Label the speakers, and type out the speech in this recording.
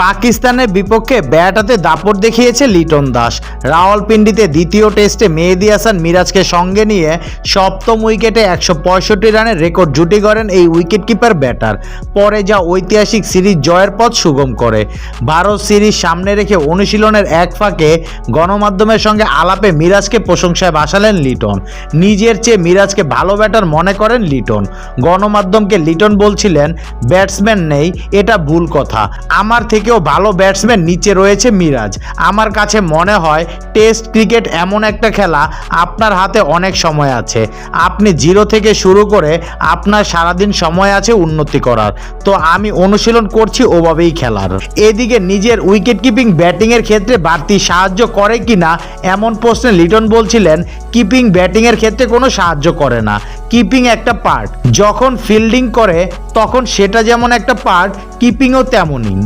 Speaker 1: পাকিস্তানের বিপক্ষে ব্যাটাতে দাপট দেখিয়েছে লিটন দাস। রাওয়ালপিন্ডিতে দ্বিতীয় টেস্টে মেহেদি হাসান মিরাজকে সঙ্গে নিয়ে সপ্তম উইকেটে একশো পঁয়ষট্টি রানের রেকর্ড জুটি করেন এই উইকেটকিপার ব্যাটার। পরে যা ঐতিহাসিক সিরিজ জয়ের পথ সুগম করে। ভারত সিরিজ সামনে রেখে অনুশীলনের এক ফাঁকে গণমাধ্যমের সঙ্গে আলাপে মিরাজকে প্রশংসায় ভাসালেন লিটন। নিজের চেয়ে মিরাজকে ভালো ব্যাটার মনে করেন লিটন। গণমাধ্যমকে লিটন বলছিলেন, ব্যাটসম্যান নেই, এটা ভুল কথা। আমার থেকেও ভালো ব্যাটসম্যান নিচে রয়েছে মিরাজ। আমার কাছে মনে হয় টেস্ট ক্রিকেট এমন একটা খেলা আপনার হাতে অনেক সময় আছে। আপনি জিরো থেকে শুরু করে আপনার সারাদিন সময় আছে উন্নতি করার। তো আমি অনুশীলন করছি ওভাবেই খেলার। এদিকে নিজের উইকেট কিপিং ব্যাটিংয়ের ক্ষেত্রে বাড়তি সাহায্য করে কি না এমন প্রশ্নে লিটন বলছিলেন কিপিং ব্যাটিংয়ের ক্ষেত্রে কোনো সাহায্য করে না। কিপিং একটা পার্ট যখন ফিল্ডিং করে, তখন সেটা যেমন একটা পার্ট কিপিংও তেমনই।